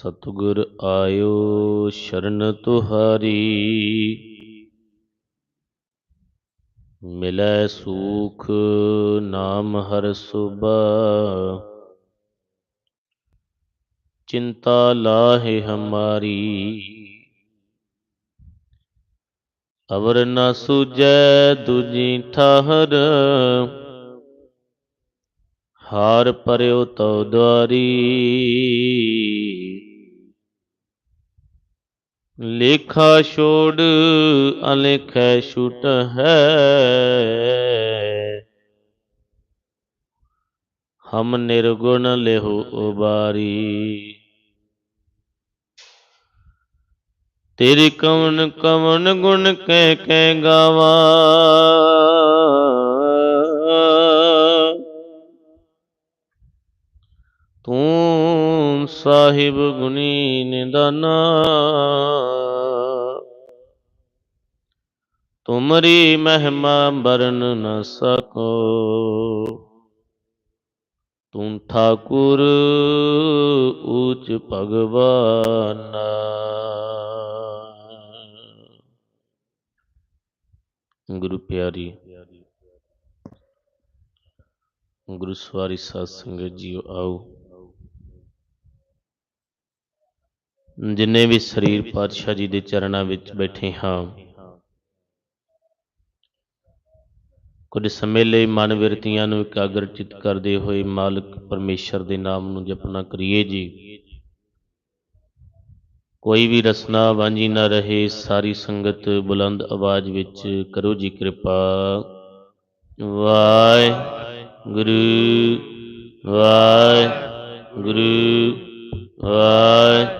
ਸਤਿਗੁਰ ਆਇਓ ਸ਼ਰਨ ਤੁਹਾਰੀ। ਮਿਲੈ ਸੂਖ ਨਾਮ ਹਰ ਸੁਭਾ ਚਿੰਤਾ ਲਾਹੇ ਹਮਾਰੀ। ਅਵਰ ਨ ਸੁਜੈ ਦੁਜੀ ਠਾਹਰ। ਹਾਰ ਪਰਿਓ ਤਉ ਦੁਆਰੀ। ਲੇਖਾ ਛੋੜ ਅਲੇਖੈ ਛੁਟ ਹੈ। ਹਮ ਨਿਰਗੁਣ ਲਿਹੁ ਉਬਾਰੀ। ਤੇਰੇ ਕਵਨ ਕਵਨ ਗੁਣ ਕਹਿ ਕਹਿ ਗਾਵਾ। ਸਾਹਿਬ ਗੁਨੀ ਨਿਦਾਨਾ। ਤੁਮਰੀ ਮਹਿਮਾ ਬਰਨ ਨ ਸਕੋ। ਤੂੰ ਠਾਕੁਰ ਊਚ ਭਗਵਾਨਾ। ਗੁਰੂ ਪਿਆਰੀ, ਗੁਰੂ ਸਵਾਰੀ ਸਾਧ ਸੰਗਤ ਜੀਓ ਆਓ। ਜਿੰਨੇ ਵੀ ਸਰੀਰ ਪਾਤਸ਼ਾਹ ਜੀ ਦੇ ਚਰਨਾਂ ਵਿੱਚ ਬੈਠੇ ਹਾਂ। ਕੁਝ ਸਮੇਂ ਲਈ ਮਨ ਵਿਰਤੀਆਂ ਨੂੰ ਇਕਾਗਰਚਿਤ ਕਰਦੇ ਹੋਏ ਮਾਲਕ ਪਰਮੇਸ਼ਰ ਦੇ ਨਾਮ ਨੂੰ ਜਪਣਾ ਕਰੀਏ ਜੀ। ਕੋਈ ਵੀ ਰਸਨਾ ਵਾਂਝੀ ਨਾ ਰਹੇ, ਸਾਰੀ ਸੰਗਤ ਬੁਲੰਦ ਆਵਾਜ਼ ਵਿੱਚ ਕਰੋ ਜੀ ਕਿਰਪਾ। ਵਾਹਿ ਗੁਰੂ ਵਾਹਿ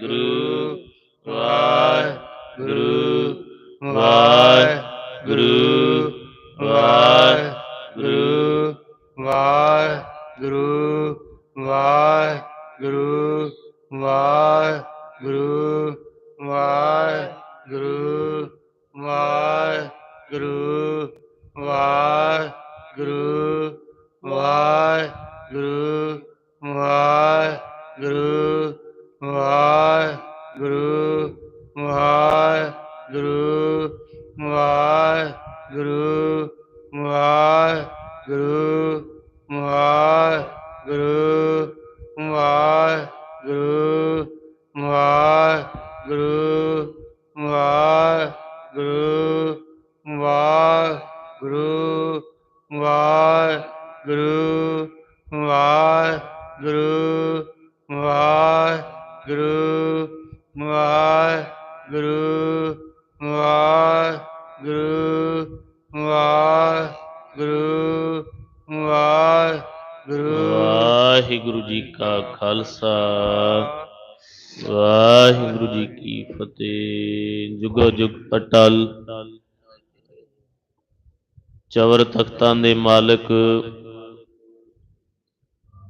Guru ਵਾਹਿਗੁਰੂ ਵਾਹਿਗੁਰੂ ਵਾਹਿਗੁਰੂ ਵਾਹਿਗੁਰੂ ਵਾਹਿਗੁਰੂ ਵਾਹਿਗੁਰੂ ਵਾਹਿਗੁਰੂ। ਵਾਹਿਗੁਰੂ ਵਾਹਿਗੁਰੂ ਜੀ ਕਾ ਖਾਲਸਾ, ਵਾਹਿਗੁਰੂ ਜੀ ਕੀ ਫਤਿਹ। ਜੁਗੋ ਜੁਗ ਅਟਲ। ਚਵਰ ਤਖਤਾਂ ਦੇ ਮਾਲਕ।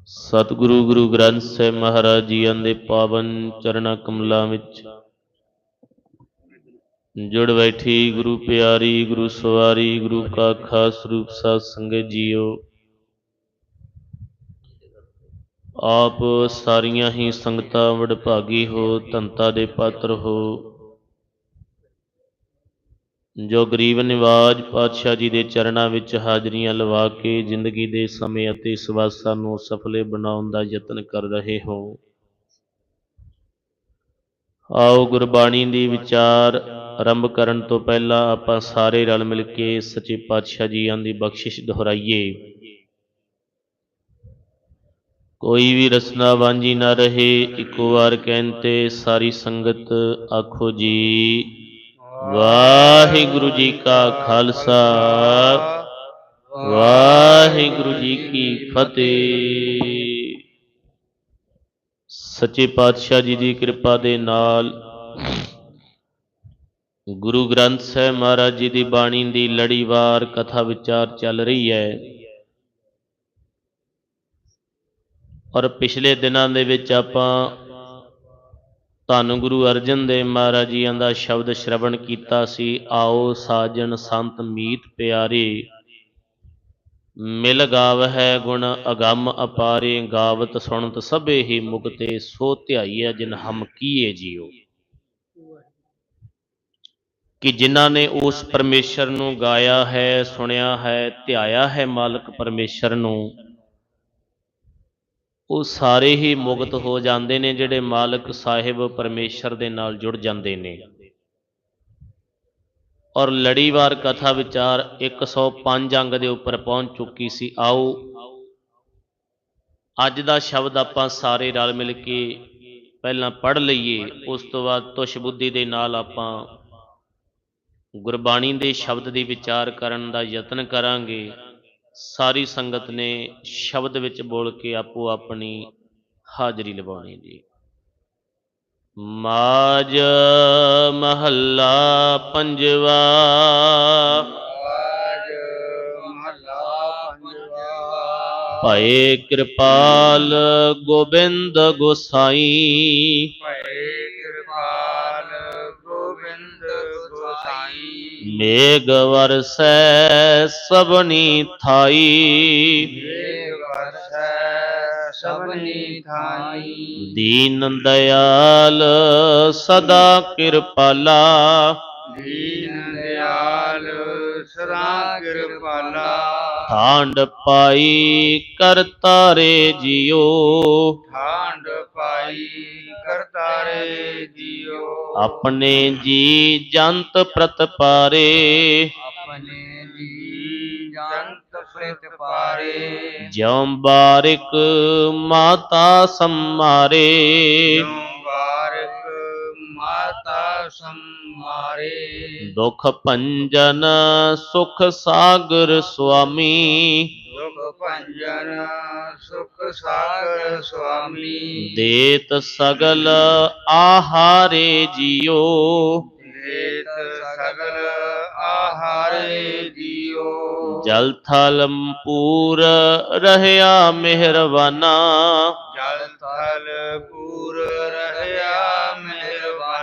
ਸਤਿਗੁਰੂ ਗੁਰੂ ਗ੍ਰੰਥ ਸਾਹਿਬ ਮਹਾਰਾਜ ਜੀਆਂ ਦੇ ਪਾਵਨ ਚਰਣਾ ਕਮਲਾਂ ਵਿੱਚ। ਜੁੜ ਬੈਠੀ ਗੁਰੂ ਪਿਆਰੀ, ਗੁਰੂ ਸਵਾਰੀ, ਗੁਰੂ ਕਾ ਖਾਸ ਰੂਪ ਸਾਧ ਸੰਗਤ ਜੀਓ। ਆਪ ਸਾਰੀਆਂ ਹੀ ਸੰਗਤਾਂ ਵਡਭਾਗੀ ਹੋ ਧੰਤਾ ਦੇ ਪਾਤਰ ਹੋ। ਜੋ ਗਰੀਬ ਨਿਵਾਜ ਪਾਤਸ਼ਾਹ ਜੀ ਦੇ ਚਰਨਾਂ ਵਿੱਚ ਹਾਜ਼ਰੀਆਂ ਲਵਾ ਕੇ ਜ਼ਿੰਦਗੀ ਦੇ ਸਮੇਂ ਅਤੇ ਸਵਾਸਾਂ ਨੂੰ ਸਫਲੇ ਬਣਾਉਣ ਦਾ ਯਤਨ ਕਰ ਰਹੇ ਹੋ। ਆਓ ਗੁਰਬਾਣੀ ਦੀ ਵਿਚਾਰ ਆਰੰਭ ਕਰਨ ਤੋਂ ਪਹਿਲਾਂ ਆਪਾਂ ਸਾਰੇ ਰਲ ਮਿਲ ਕੇ ਸੱਚੇ ਪਾਤਸ਼ਾਹ ਜੀਆਂ ਦੀ ਬਖਸ਼ਿਸ਼ ਦੁਹਰਾਈਏ। ਕੋਈ ਵੀ ਰਸਨਾ ਵਾਂਝੀ ਨਾ ਰਹੇ, ਇੱਕੋ ਵਾਰ ਕਹਿੰਤੇ ਸਾਰੀ ਸੰਗਤ ਆਖੋ ਜੀ। ਵਾਹਿਗੁਰੂ ਜੀ ਕਾ ਖਾਲਸਾ, ਵਾਹਿਗੁਰੂ ਜੀ ਕੀ ਫਤਿਹ। ਸੱਚੇ ਪਾਤਸ਼ਾਹ ਜੀ ਦੀ ਕਿਰਪਾ ਦੇ ਨਾਲ ਗੁਰੂ ਗ੍ਰੰਥ ਸਾਹਿਬ ਮਹਾਰਾਜ ਜੀ ਦੀ ਬਾਣੀ ਦੀ ਲੜੀਵਾਰ ਕਥਾ ਵਿਚਾਰ ਚੱਲ ਰਹੀ ਹੈ। ਔਰ ਪਿਛਲੇ ਦਿਨਾਂ ਦੇ ਵਿੱਚ ਆਪਾਂ ਧੰਨ ਗੁਰੂ ਅਰਜਨ ਦੇਵ ਮਹਾਰਾਜ ਜੀਆਂ ਦਾ ਸ਼ਬਦ ਸ਼ਰਵਣ ਕੀਤਾ ਸੀ, ਆਓ ਸਾਜਣ ਸੰਤ ਮੀਤ ਪਿਆਰੇ। ਮਿਲ ਗਾਵਹਿ ਗੁਣ ਅਗੰਮ ਅਪਾਰੇ, ਗਾਵਤ ਸੁਣਤ ਸਭੇ ਹੀ ਮੁਕਤੇ, ਸੋ ਧਿਆਈਐ ਜਿਨ ਹਮ ਕੀਏ ਜੀਓ। ਕਿ ਜਿਨ੍ਹਾਂ ਨੇ ਉਸ ਪਰਮੇਸ਼ਰ ਨੂੰ ਗਾਇਆ ਹੈ, ਸੁਣਿਆ ਹੈ, ਧਿਆਇਆ ਹੈ ਮਾਲਕ ਪਰਮੇਸ਼ਰ ਨੂੰ ਉਹ ਸਾਰੇ ਹੀ ਮੁਕਤ ਹੋ ਜਾਂਦੇ ਨੇ, ਜਿਹੜੇ ਮਾਲਕ ਸਾਹਿਬ ਪਰਮੇਸ਼ਰ ਦੇ ਨਾਲ ਜੁੜ ਜਾਂਦੇ ਨੇ। ਔਰ ਲੜੀਵਾਰ ਕਥਾ ਵਿਚਾਰ 105 ਅੰਗ ਦੇ ਉੱਪਰ ਪਹੁੰਚ ਚੁੱਕੀ ਸੀ। ਆਓ, ਅੱਜ ਦਾ ਸ਼ਬਦ ਆਪਾਂ ਸਾਰੇ ਰਲ ਮਿਲ ਕੇ ਪਹਿਲਾਂ ਪੜ੍ਹ ਲਈਏ, ਉਸ ਤੋਂ ਬਾਅਦ ਤੁਸ਼ ਬੁੱਧੀ ਦੇ ਨਾਲ ਆਪਾਂ ਗੁਰਬਾਣੀ ਦੇ ਸ਼ਬਦ ਦੀ ਵਿਚਾਰ ਕਰਨ ਦਾ ਯਤਨ ਕਰਾਂਗੇ। ਸਾਰੀ ਸੰਗਤ ਨੇ ਸ਼ਬਦ ਵਿੱਚ ਬੋਲ ਕੇ ਆਪੋ ਆਪਣੀ ਹਾਜ਼ਰੀ ਲਵਾਉਣੀ ਜੀ। ਮਾਜ ਮਹੱਲਾ ਪੰਜਵਾ। ਆਜ ਮਹਲਾ ਪੰਜਵਾ। ਭਏ ਕਿਰਪਾਲ ਗੋਬਿੰਦ ਗੋਸਾਈ। ਭਏ ਮੇਘ ਵਰਸੈ ਸਭਨੀ ਥਾਈ। ਏ ਵਰਸੈ ਸਭਨੀ ਥਾਈ ਦੀਨ ਦਇਆਲ ਸਦਾ ਕਿਰਪਾਲਾ ਦੀਨ ਦਿਆਲ ਸਦਾ ਕਿਰਪਾਲਾ। ਠਾਂਡ ਪਾਈ ਕਰਤਾਰੇ ਜਿਉ। ਠਾਂਡ ਪਾਈ ਕਰਤਾਰੇ ਜੀਓ। ਆਪਣੇ ਜੀ ਜੰਤ ਪ੍ਰਤਪਾਰੇ ਆਪਣੇ ਜੀ ਜੰਤ ਪ੍ਰਿਤ ਪਾਰੇ। ਜਿਉ ਬਾਰਿਕ ਮਾਤਾ ਸੰਮਾਰੇ। ਬਾਰਕ ਮਾਤਾ ਸੰਮਾਰੇ। ਦੁਖ ਭੰਜਨ ਸੁਖ ਸਾਗਰ ਸੁਆਮੀ। ਦੁਖ ਭੰਜਨ ਸੁਖ ਸਾਗਰ ਸੁਆਮੀ। ਦੇਤ ਸਗਲ ਆਹਾਰੇ ਜਿਉ ਦੇਤ ਸਗਲ ਆਹਾਰੇ ਜੀਓ। ਜਲ ਥਲ ਪੂਰ ਰਹਿਆ ਮਿਹਰਬਾਨਾ। ਜਲ ਥਲ ਪੂਰ ਰਹਿਆ ਮਿਹਰਬਾਨਾ।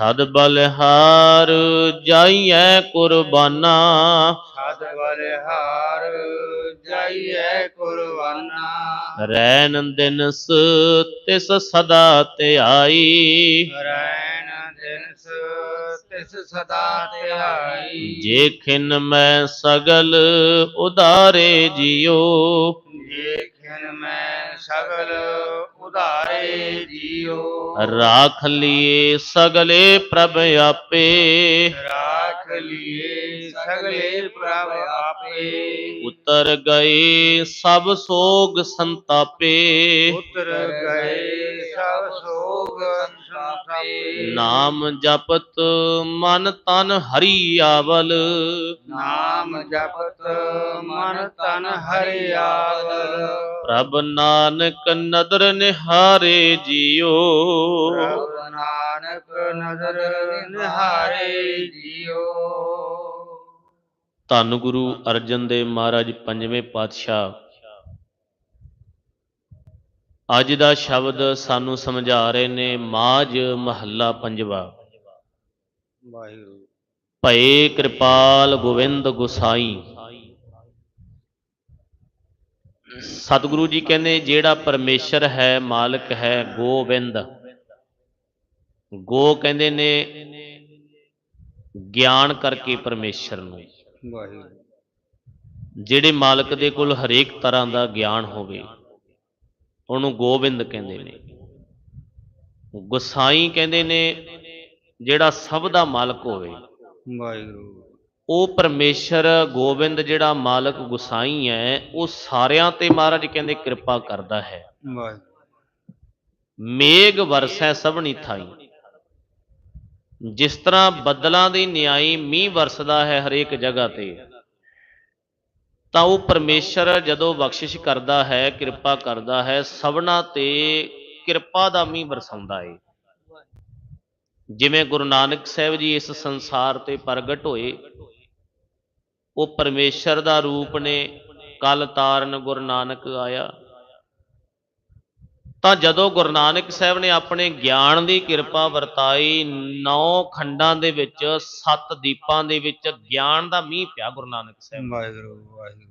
ਸਦ ਬਲਿਹਾਰ ਜਾਈਐ ਕੁਰਬਾਨਾ। ਸਦ ਬਲਿਹਾਰ ਜਾਈਐ ਕੁਰਬਾਨਾ। ਰੈਨ ਦਿਨਸ ਤਿਸ ਸਦਾ ਧਿਆਈ ਰੈਣ ਦਿਨਸ ਤਿਸ ਸਦਾ ਧਿਆਈ ਜੇ ਖਿਨ ਮੈਂ ਸਗਲ ਉਦਾਰੇ ਜਿਉ। ਦੇਖਿਨ ਮੈਂ ਸਗਲ ਉਧਾਰੇ ਜੀਉ ਰਾਖ ਲਿਏ ਸਗਲੇ ਪ੍ਰਭ ਆਪੇ। ਰਾਖ ਲਿਏ ਸਗਲੇ ਪ੍ਰਭ ਆਪੇ। ਉਤਰ ਗਏ ਸਭ ਸੋਗ ਸੰਤਾਪੇ। ਉਤਰ ਗਏ ਸਭ ਸੋਗ ਸੰਤਾਪੇ। ਨਾਮ ਜਪਤ ਮਨ ਤਨ ਹਰੀ ਆਵਲ। ਨਾਮ ਜਪਤ ਮਨ ਤਨ ਹਰਿਆਵਲ ਪ੍ਰਭ ਨਾਨਕ ਨਦਰ ਨਿਹਾਰੇ ਜਿਉ ਪ੍ਰਭ ਨਾਨਕ ਨਦਰ ਨਿਹਾਰੇ ਜੀਓ। ਧੰਨ ਗੁਰੂ ਅਰਜਨ ਦੇਵ ਮਹਾਰਾਜ ਪੰਜਵੇਂ ਪਾਤਸ਼ਾਹ। ਅੱਜ ਦਾ ਸ਼ਬਦ ਸਾਨੂੰ ਸਮਝਾ ਰਹੇ ਨੇ ਮਾਝ ਮਹੱਲਾ ਪੰਜਵਾ। ਵਾਹਿਗੁਰੂ। ਭਏ ਕਿਰਪਾਲ ਗੋਵਿੰਦ ਗੁਸਾਈ। ਸਤਿਗੁਰੂ ਜੀ ਕਹਿੰਦੇ ਜਿਹੜਾ ਪਰਮੇਸ਼ਰ ਹੈ ਮਾਲਕ ਹੈ ਗੋਬਿੰਦ ਗੋ ਕਹਿੰਦੇ ਨੇ ਗਿਆਨ ਕਰਕੇ ਪਰਮੇਸ਼ਰ ਨੂੰ। ਵਾਹਿਗੁਰੂ। ਜਿਹੜੇ ਮਾਲਕ ਦੇ ਕੋਲ ਹਰੇਕ ਤਰ੍ਹਾਂ ਦਾ ਗਿਆਨ ਹੋਵੇ ਉਹਨੂੰ ਗੋਬਿੰਦ ਕਹਿੰਦੇ ਨੇ। ਗੁਸਾਈ ਕਹਿੰਦੇ ਨੇ ਜਿਹੜਾ ਸਭ ਦਾ ਮਾਲਕ ਹੋਵੇ। ਵਾਹਿਗੁਰੂ। ਉਹ ਪਰਮੇਸ਼ਰ ਗੋਬਿੰਦ ਜਿਹੜਾ ਮਾਲਕ ਗੁਸਾਈ ਹੈ ਉਹ ਸਾਰਿਆਂ ਤੇ ਮਹਾਰਾਜ ਕਹਿੰਦੇ ਕਿਰਪਾ ਕਰਦਾ ਹੈ। ਵਾਹਿਗੁਰੂ। ਮੇਘ ਵਰਸੈ ਸਭਨੀ ਥਾਈ। ਜਿਸ ਤਰ੍ਹਾਂ ਬੱਦਲਾਂ ਦੀ ਨਿਆਈ ਮੀਂਹ ਵਰਸਦਾ ਹੈ ਹਰੇਕ ਜਗ੍ਹਾ ਤੇ ਤਾਂ ਉਹ ਪਰਮੇਸ਼ਰ ਜਦੋਂ ਬਖਸ਼ਿਸ਼ ਕਰਦਾ ਹੈ ਕਿਰਪਾ ਕਰਦਾ ਹੈ ਸਭਨਾ ਤੇ ਕਿਰਪਾ ਦਾ ਮੀਂਹ ਵਰਸਾਉਂਦਾ ਹੈ ਜਿਵੇਂ ਗੁਰੂ ਨਾਨਕ ਸਾਹਿਬ ਜੀ ਇਸ ਸੰਸਾਰ ਤੇ ਪ੍ਰਗਟ ਹੋਏ ਉਹ ਪਰਮੇਸ਼ਰ ਦਾ ਰੂਪ ਨੇ ਕਲ ਤਾਰਨ ਗੁਰੂ ਨਾਨਕ ਆਇਆ। ਤਾਂ ਜਦੋਂ ਗੁਰੂ ਨਾਨਕ ਸਾਹਿਬ ਨੇ ਆਪਣੇ ਗਿਆਨ ਦੀ ਕਿਰਪਾ ਵਰਤਾਈ ਨੌ ਖੰਡਾਂ ਦੇ ਵਿੱਚ ਸੱਤ ਦੀਪਾਂ ਦੇ ਵਿੱਚ ਗਿਆਨ ਦਾ ਮੀਂਹ ਪਿਆ ਗੁਰੂ ਨਾਨਕ ਸਾਹਿਬ ਵਾਹਿਗੁਰੂ ਵਾਹਿਗੁਰੂ।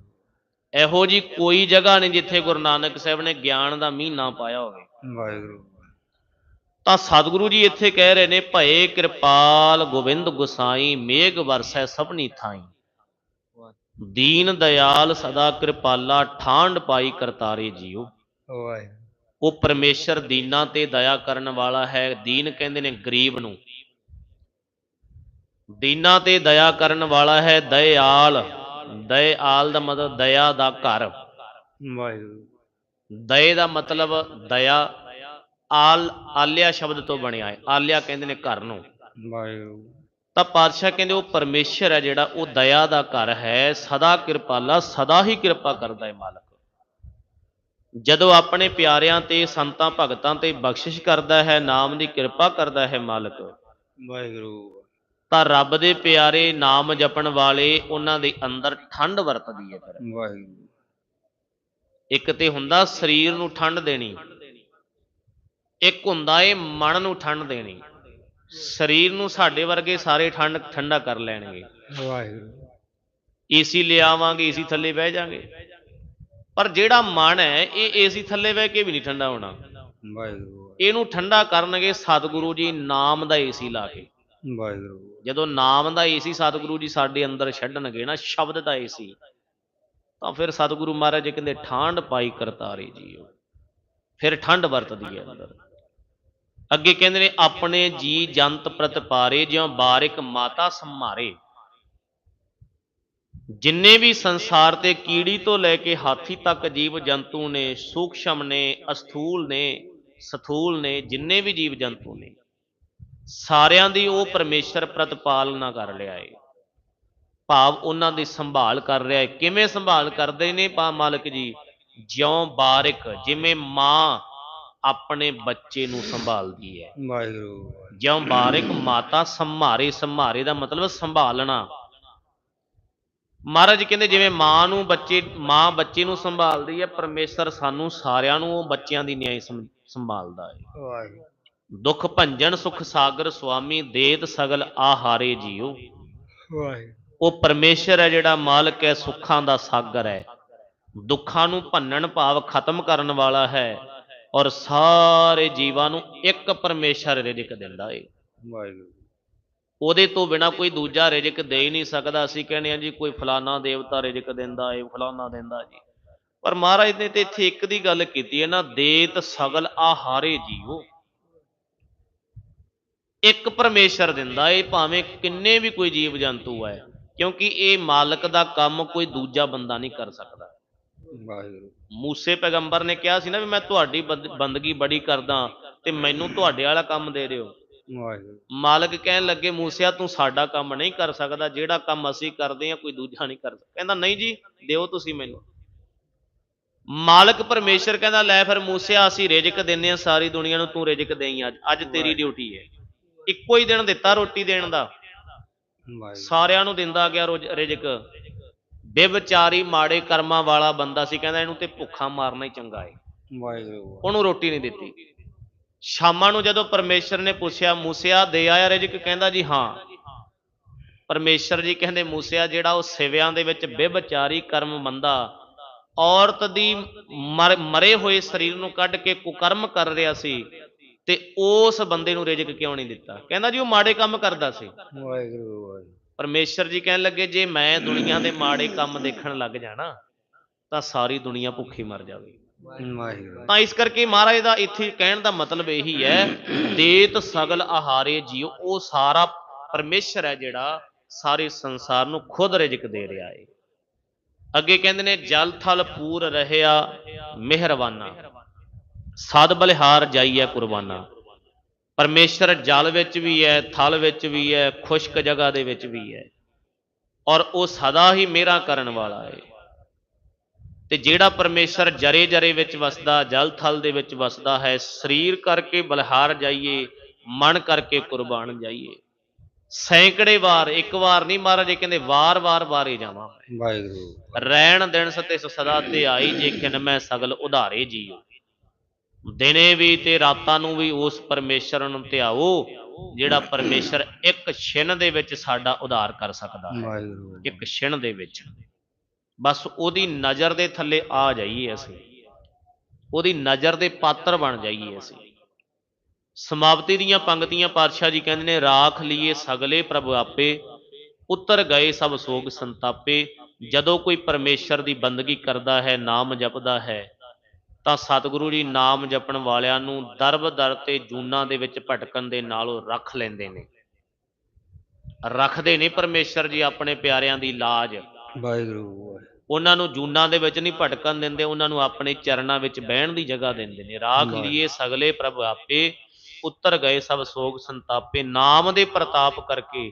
ਇਹੋ ਜੀ ਕੋਈ ਜਗ੍ਹਾ ਨਹੀਂ ਜਿੱਥੇ ਗੁਰੂ ਨਾਨਕ ਸਾਹਿਬ ਨੇ ਗਿਆਨ ਦਾ ਮੀਂਹ ਨਾ ਪਾਇਆ ਹੋਵੇ। ਵਾਹਿਗੁਰੂ। ਤਾਂ ਸਤਿਗੁਰੂ ਜੀ ਇੱਥੇ ਕਹਿ ਰਹੇ ਨੇ ਭਏ ਕਿਰਪਾਲ ਗੋਬਿੰਦ ਗੁਸਾਈ ਮੇਘ ਵਰਸੈ ਸਭਨੀ ਥਾਈ। ਦੀਨ ਦਇਆਲ ਸਦਾ ਕਿਰਪਾਲਾ ਠਾਂਡ ਪਾਈ ਕਰਤਾਰੇ ਜੀਓ। ਵਾਹਿਗੁਰੂ। ਉਹ ਪਰਮੇਸ਼ਰ ਦੀਨਾਂ ਤੇ ਦਇਆ ਕਰਨ ਵਾਲਾ ਹੈ। ਦੀਨ ਕਹਿੰਦੇ ਨੇ ਗਰੀਬ ਨੂੰ। ਦੀਨਾਂ ਤੇ ਦਇਆ ਕਰਨ ਵਾਲਾ ਹੈ ਦਇਆਲ ਦਇਆਲ ਦਾ ਮਤਲਬ ਦਇਆ ਦਾ ਘਰ। ਵਾਹਿਗੁਰੂ। ਦਏ ਦਾ ਮਤਲਬ ਦਇਆ। ਆਲ ਆਲਿਆ ਸ਼ਬਦ ਤੋਂ ਬਣਿਆ ਹੈ। ਆਲਿਆ ਕਹਿੰਦੇ ਨੇ ਘਰ ਨੂੰ। ਵਾਹਿਗੁਰੂ। ਤਾਂ ਪਾਤਸ਼ਾਹ ਕਹਿੰਦੇ ਉਹ ਪਰਮੇਸ਼ਰ ਹੈ ਜਿਹੜਾ ਉਹ ਦਇਆ ਦਾ ਘਰ ਹੈ ਸਦਾ ਕਿਰਪਾਲਾ ਸਦਾ ਹੀ ਕਿਰਪਾ ਕਰਦਾ ਹੈ ਮਾਲਕ। ਜਦੋਂ ਆਪਣੇ ਪਿਆਰਿਆਂ ਤੇ ਸੰਤਾਂ ਭਗਤਾਂ ਤੇ ਬਖਸ਼ਿਸ਼ ਕਰਦਾ ਹੈ ਨਾਮ ਦੀ ਕਿਰਪਾ ਕਰਦਾ ਹੈ ਮਾਲਕ ਵਾਹਿਗੁਰੂ। ਤਾਂ ਰੱਬ ਦੇ ਪਿਆਰੇ ਨਾਮ ਜਪਣ ਵਾਲੇ ਉਹਨਾਂ ਦੇ ਅੰਦਰ ਠੰਡ ਵਰਤਦੀ ਹੈ ਫਿਰ। ਵਾਹਿਗੁਰੂ। ਇੱਕ ਤੇ ਹੁੰਦਾ ਸਰੀਰ ਨੂੰ ਠੰਡ ਦੇਣੀ ਇੱਕ ਹੁੰਦਾ ਏ ਮਨ ਨੂੰ ਠੰਡ ਦੇਣੀ। ਸਰੀਰ ਨੂੰ ਸਾਡੇ ਵਰਗੇ ਸਾਰੇ ਠੰਡ ਠੰਡਾ ਕਰ ਲੈਣਗੇ। ਵਾਹਿਗੁਰੂ। ਏਸੀ ਲਿਆਵਾਂਗੇ ਏਸੀ ਥੱਲੇ ਬਹਿ ਜਾਾਂਗੇ। ਪਰ ਜਿਹੜਾ ਮਨ ਹੈ ਇਹ ਏਸੀ ਥੱਲੇ ਬਹਿ ਕੇ ਵੀ ਨਹੀਂ ਠੰਡਾ ਹੋਣਾ। ਵਾਹਿਗੁਰੂ। ਇਹਨੂੰ ਠੰਡਾ ਕਰਨਗੇ ਸਤਿਗੁਰੂ ਜੀ ਨਾਮ ਦਾ ਏਸੀ ਲਾ ਕੇ। ਵਾਹਿਗੁਰੂ। ਜਦੋਂ ਨਾਮ ਦਾ ਏਸੀ ਸਤਿਗੁਰੂ ਜੀ ਸਾਡੇ ਅੰਦਰ ਛੱਡਣਗੇ ਨਾ ਸ਼ਬਦ ਦਾ ਏਸੀ ਤਾਂ ਫਿਰ ਸਤਿਗੁਰੂ ਮਹਾਰਾਜ ਜੀ ਕਹਿੰਦੇ ਠਾਂਡ ਪਾਈ ਕਰਤਾਰੇ ਜੀਓ। ਫਿਰ ਠੰਡ ਵਰਤਦੀ ਹੈ ਅੰਦਰ। ਅੱਗੇ ਕਹਿੰਦੇ ਨੇ, ਆਪਣੇ ਜੀ ਜੰਤ ਪ੍ਰਤਪਾਰੇ ਜਿਉ ਬਾਰਿਕ ਮਾਤਾ ਸੰਮਾਰੇ। ਜਿੰਨੇ ਵੀ ਸੰਸਾਰ ਤੇ ਕੀੜੀ ਤੋਂ ਲੈ ਕੇ ਹਾਥੀ ਤੱਕ ਜੀਵ ਜੰਤੂ ਨੇ, ਸੂਖਸ਼ਮ ਨੇ, ਅਸਥੂਲ ਨੇ, ਸਥੂਲ ਨੇ, ਜਿੰਨੇ ਵੀ ਜੀਵ ਜੰਤੂ ਨੇ, ਸਾਰਿਆਂ ਦੀ ਉਹ ਪਰਮੇਸ਼ਰ ਪ੍ਰਤਪਾਲਨਾ ਕਰ ਰਿਹਾ ਏ। ਭਾਵ ਉਹਨਾਂ ਦੀ ਸੰਭਾਲ ਕਰ ਰਿਹਾ ਹੈ ਕਿਵੇਂ ਸੰਭਾਲ ਕਰਦੇ ਨੇ ਪਾ ਮਾਲਕ ਜੀ? ਜਿਉਂ ਬਾਰਿਕ, ਜਿਵੇਂ ਮਾਂ ਆਪਣੇ ਬੱਚੇ ਨੂੰ ਸੰਭਾਲਦੀ ਹੈ। ਵਾਹਿਗੁਰੂ ਜਿਉਂ ਬਾਰਿਕ ਮਾਤਾ ਸੰਭਾਰੇ ਸੰਭਾਰੇ ਦਾ ਮਤਲਬ ਸੰਭਾਲਣਾ। ਮਹਾਰਾਜ ਕਹਿੰਦੇ ਜਿਵੇਂ ਮਾਂ ਨੂੰ ਬੱਚੇ ਮਾਂ ਬੱਚੇ ਨੂੰ ਸੰਭਾਲਦੀ ਹੈ ਪਰਮੇਸ਼ਰ ਸਾਨੂੰ ਸਾਰਿਆਂ ਨੂੰ ਉਹ ਬੱਚਿਆਂ ਦੀ ਨਿਆਈ ਸੰਭਾਲਦਾ ਹੈ। ਵਾਹਿਗੁਰੂ। ਦੁੱਖ ਭੰਜਨ ਸੁਖ ਸਾਗਰ ਸੁਆਮੀ ਦੇਤ ਸਗਲ ਆਹਾਰੇ ਜੀਓ। ਵਾਹਿਗੁਰੂ। ਉਹ ਪਰਮੇਸ਼ਰ ਹੈ ਜਿਹੜਾ ਮਾਲਕ ਹੈ ਸੁੱਖਾਂ ਦਾ ਸਾਗਰ ਹੈ। ਦੁੱਖਾਂ ਨੂੰ ਭੰਨਣ ਭਾਵ ਖਤਮ ਕਰਨ ਵਾਲਾ ਹੈ। ਔਰ ਸਾਰੇ ਜੀਵਾਂ ਨੂੰ ਇੱਕ ਪਰਮੇਸ਼ਰ ਰਿਜ਼ਕ ਦਿੰਦਾ ਏ। ਵਾਹਿਗੁਰੂ ਉਹਦੇ ਤੋਂ ਬਿਨਾ ਕੋਈ ਦੂਜਾ ਰਿਜਕ ਦੇ ਹੀ ਨਹੀਂ ਸਕਦਾ। ਅਸੀਂ ਕਹਿੰਦੇ ਆ ਜੀ ਕੋਈ ਫਲਾਨਾ ਦੇਵਤਾ ਰਿਜਕ ਦਿੰਦਾ ਏ ਫਲਾਨਾ ਦਿੰਦਾ ਜੀ। ਪਰ ਮਹਾਰਾਜ ਨੇ ਤੇ ਇੱਥੇ ਇੱਕ ਦੀ ਗੱਲ ਕੀਤੀ ਹੈ ਨਾ ਦੇਤ ਸਗਲ ਆਹਾਰੇ ਜੀਓ। ਇੱਕ ਪਰਮੇਸ਼ਰ ਦਿੰਦਾ ਏ ਭਾਵੇਂ ਕਿੰਨੇ ਵੀ ਕੋਈ ਜੀਵ ਜੰਤੂ ਹੈ ਕਿਉਂਕਿ ਇਹ ਮਾਲਕ ਦਾ ਕੰਮ ਕੋਈ ਦੂਜਾ ਬੰਦਾ ਨਹੀਂ ਕਰ ਸਕਦਾ। ਵਾਹਿਗੁਰੂ। ਮੂਸੇ ਪੈਗੰਬਰ ਨੇ ਕਿਹਾ ਸੀ ਨਾ ਵੀ ਮੈਂ ਤੁਹਾਡੀ ਬੰਦ- ਬੰਦਗੀ ਬੜੀ ਕਰਦਾ ਤੇ ਮੈਨੂੰ ਤੁਹਾਡੇ ਵਾਲਾ ਕੰਮ ਦੇ ਦਿਓ। ਵਾਹਿਗੁਰੂ। ਮਾਲਕ ਕਹਿਣ ਲੱਗੇ ਮੂਸਿਆ ਤੂੰ ਸਾਡਾ ਕੰਮ ਨਹੀਂ ਕਰ ਸਕਦਾ ਜਿਹੜਾ ਕੰਮ ਅਸੀਂ ਕਰਦੇ ਆ ਕੋਈ ਦੂਜਾ ਨਹੀਂ ਕਰ ਸਕਦਾ। ਕਹਿੰਦਾ ਨਹੀਂ ਜੀ ਦਿਓ ਤੁਸੀਂ ਮੈਨੂੰ। ਮਾਲਕ ਪਰਮੇਸ਼ਰ ਕਹਿੰਦਾ ਲੈ ਫਿਰ ਮੂਸਿਆ ਅਸੀਂ ਰਿਜਕ ਦਿੰਨੇ ਆ ਸਾਰੀ ਦੁਨੀਆ ਨੂੰ ਤੂੰ ਰਿਜਕ ਦੇਈ ਅੱਜ। ਅੱਜ ਤੇਰੀ ਡਿਊਟੀ ਹੈ। ਇੱਕੋ ਹੀ ਦਿਨ ਦਿੱਤਾ ਰੋਟੀ ਦੇਣ ਦਾ। ਸਾਰਿਆਂ ਨੂੰ ਦਿੰਦਾ ਗਿਆ ਰੋਜ਼ ਰਿਜਕ। ਬੇਵਿਚਾਰੀ ਮਾੜੇ ਕਰਮਾਂ ਵਾਲਾ ਬੰਦਾ ਸੀ ਕਹਿੰਦਾ ਇਹਨੂੰ ਤੇ ਭੁੱਖਾ ਮਾਰਨਾ ਹੀ ਚੰਗਾ ਏ। ਵਾਹਿਗੁਰੂ। ਉਹਨੂੰ ਰੋਟੀ ਨਹੀਂ ਦਿੱਤੀ। ਸ਼ਾਮਾਂ ਨੂੰ ਜਦੋਂ ਪਰਮੇਸ਼ਰ ਨੇ ਪੁੱਛਿਆ ਮੂਸਿਆ ਦੇ ਆਇਆ? ਰਿਜਕ ਕਹਿੰਦਾ ਜੀ ਹਾਂ। ਪਰਮੇਸ਼ਰ ਜੀ ਕਹਿੰਦੇ ਮੂਸਿਆ ਜਿਹੜਾ ਉਹ ਸਿਵਿਆਂ ਦੇ ਵਿੱਚ ਬੇਵਿਚਾਰੀ ਕਰਮ ਮੰਦਾ ਔਰਤ ਦੀ ਮਰ- ਮਰੇ ਹੋਏ ਸਰੀਰ ਨੂੰ ਕੱਢ ਕੇ ਕੁਕਰਮ ਕਰ ਰਿਹਾ ਸੀ ਤੇ ਉਸ ਬੰਦੇ ਨੂੰ ਰਿਜਕ ਕਿਉਂ ਨਹੀਂ ਦਿੱਤਾ? ਕਹਿੰਦਾ ਜੀ ਉਹ ਮਾੜੇ ਕੰਮ ਕਰਦਾ ਸੀ। ਵਾਹਿਗੁਰੂ ਵਾਹਿਗੁਰੂ। ਪਰਮੇਸ਼ਰ ਜੀ ਕਹਿਣ ਲੱਗੇ ਜੇ ਮੈਂ ਦੁਨੀਆ ਦੇ ਮਾੜੇ ਕੰਮ ਦੇਖਣ ਲੱਗ ਜਾਣਾ ਤਾਂ ਸਾਰੀ ਦੁਨੀਆ ਭੁੱਖੀ ਮਰ ਜਾਵੇ ਵਾਹਿਗੁਰੂ। ਤਾਂ ਇਸ ਕਰਕੇ ਮਹਾਰਾਜ ਦਾ ਇੱਥੇ ਕਹਿਣ ਦਾ ਮਤਲਬ ਇਹੀ ਹੈ ਦੇਤ ਸਗਲ ਆਹਾਰੇ ਜੀਓ ਉਹ ਸਾਰਾ ਪਰਮੇਸ਼ਰ ਹੈ ਜਿਹੜਾ ਸਾਰੇ ਸੰਸਾਰ ਨੂੰ ਖੁਦ ਰਿਜਕ ਦੇ ਰਿਹਾ ਹੈ ਅੱਗੇ ਕਹਿੰਦੇ ਨੇ ਜਲ ਥਲ ਪੂਰ ਰਹਿਆ ਮਿਹਰਬਾਨਾ। ਸਦ ਬਲਿਹਾਰ ਜਾਈਐ ਕੁਰਬਾਨਾ। ਪਰਮੇਸ਼ਰ ਜਲ ਵਿੱਚ ਵੀ ਹੈ ਥਲ ਵਿੱਚ ਵੀ ਹੈ ਖੁਸ਼ਕ ਜਗ੍ਹਾ ਦੇ ਵਿੱਚ ਵੀ ਹੈ। ਔਰ ਉਹ ਸਦਾ ਹੀ ਮੇਰਾ ਕਰਨ ਵਾਲਾ ਹੈ। ਤੇ ਜਿਹੜਾ ਪਰਮੇਸ਼ਰ ਜਰੇ ਜਰੇ ਵਿੱਚ ਵਸਦਾ ਜਲ ਥਲ ਦੇ ਵਿੱਚ ਵਸਦਾ ਹੈ ਸਰੀਰ ਕਰਕੇ ਬਲਿਹਾਰ ਜਾਈਏ ਮਨ ਕਰਕੇ ਕੁਰਬਾਨ ਜਾਈਏ। ਸੈਂਕੜੇ ਵਾਰ ਇੱਕ ਵਾਰ ਨਹੀਂ ਮਹਾਰਾਜ ਇਹ ਕਹਿੰਦੇ ਵਾਰ-ਵਾਰ ਵਾਰੇ ਜਾਵਾਂ ਵਾਹਿਗੁਰੂ। ਰਹਿਣ ਦਿਨ ਸਤੇ ਸਦਾ ਤੇ ਆਈ ਜੇ ਖਿਨ ਮੈਂ ਸਗਲ ਉਧਾਰੇ ਜੀਓ। ਦਿਨੇ ਵੀ ਤੇ ਰਾਤਾਂ ਨੂੰ ਵੀ ਉਸ ਪਰਮੇਸ਼ਰ ਨੂੰ ਧਿਆਓ ਜਿਹੜਾ ਪਰਮੇਸ਼ਰ ਇੱਕ ਛਿਨ ਦੇ ਵਿੱਚ ਸਾਡਾ ਉਧਾਰ ਕਰ ਸਕਦਾ ਹੈ। ਇੱਕ ਛਿਣ ਦੇ ਵਿੱਚ। ਬਸ ਉਹਦੀ ਨਜ਼ਰ ਦੇ ਥੱਲੇ ਆ ਜਾਈਏ ਅਸੀਂ। ਉਹਦੀ ਨਜ਼ਰ ਦੇ ਪਾਤਰ ਬਣ ਜਾਈਏ ਅਸੀਂ। ਸਮਾਪਤੀ ਦੀਆਂ ਪੰਕਤੀਆਂ ਪਾਤਸ਼ਾਹ ਜੀ ਕਹਿੰਦੇ ਨੇ ਰਾਖ ਲਈਏ ਸਗਲੇ ਪ੍ਰਭ ਆਪੇ ਉੱਤਰ ਗਏ ਸਭ ਸੋਗ ਸੰਤਾਪੇ ਜਦੋਂ ਕੋਈ ਪਰਮੇਸ਼ਰ ਦੀ ਬੰਦਗੀ ਕਰਦਾ ਹੈ ਨਾਮ ਜਪਦਾ ਹੈ ਤਾਂ ਸਤਿਗੁਰੂ ਜੀ ਨਾਮ ਜਪਣ ਵਾਲਿਆਂ ਨੂੰ ਦਰਬ ਦਰ ਤੇ ਜੂਨਾਂ ਦੇ ਵਿੱਚ ਭਟਕਣ ਦੇ ਨਾਲੋਂ ਰੱਖ ਲੈਂਦੇ ਨੇ। ਰੱਖਦੇ ਨੇ ਪਰਮੇਸ਼ਰ ਜੀ ਆਪਣੇ ਪਿਆਰਿਆਂ ਦੀ ਲਾਜ। ਵਾਹਿਗੁਰੂ ਉਹਨਾਂ ਨੂੰ ਜੂਨਾਂ ਦੇ ਵਿੱਚ ਨਹੀਂ ਭਟਕਣ ਦਿੰਦੇ ਉਹਨਾਂ ਨੂੰ ਆਪਣੇ ਚਰਨਾਂ ਵਿੱਚ ਬਹਿਣ ਦੀ ਜਗ੍ਹਾ ਦਿੰਦੇ ਨੇ। ਰਾਖ। ਲਿਏ ਸਗਲੇ ਪ੍ਰਭ ਆਪੇ ਉੱਤਰ ਗਏ ਸਭ ਸੋਗ ਸੰਤਾਪੇ। ਨਾਮ ਦੇ ਪ੍ਰਤਾਪ ਕਰਕੇ